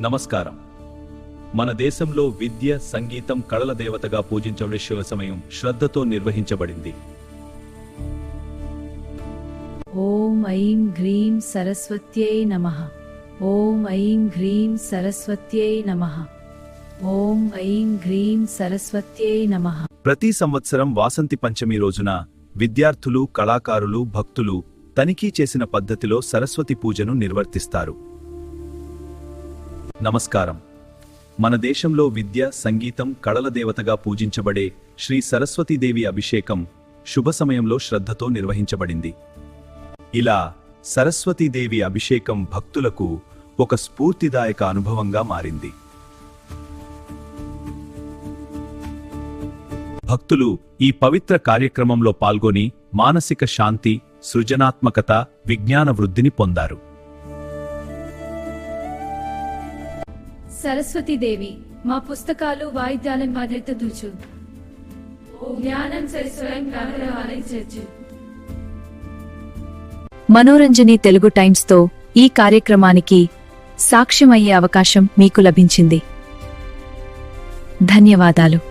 నమస్కారం. మన దేశంలో విద్య సంగీతం కళల దేవతగా పూజించబడే శివ సమయం శ్రద్ధతో నిర్వహించబడింది. ఓం ఐం గ్రీం సరస్వత్యై నమ. ఓం ఐం గ్రీం సరస్వత్యై నమ. ఓం ఐం గ్రీం సరస్వత్యై నమ. ప్రతి సంవత్సరం వాసంతి పంచమి రోజున విద్యార్థులు కళాకారులు భక్తులు తనిఖీ చేసిన పద్ధతిలో సరస్వతి పూజను నిర్వర్తిస్తారు. నమస్కారం. మన దేశంలో విద్య సంగీతం కళల దేవతగా పూజించబడే శ్రీ సరస్వతీదేవి అభిషేకం శుభ సమయంలో శ్రద్ధతో నిర్వహించబడింది. ఇలా సరస్వతీదేవి అభిషేకం భక్తులకు ఒక స్ఫూర్తిదాయక అనుభవంగా మారింది. భక్తులు ఈ పవిత్ర కార్యక్రమంలో పాల్గొని మానసిక శాంతి సృజనాత్మకత విజ్ఞాన వృద్ధిని పొందారు. సరస్వతీదేవి మా పుస్తకాలు వాయిద్యాలను భద్రత దూచు జ్ఞానం మనోరంజని తెలుగు టైమ్స్తో ఈ కార్యక్రమానికి సాక్ష్యమయ్యే అవకాశం మీకు లభించింది. ధన్యవాదాలు.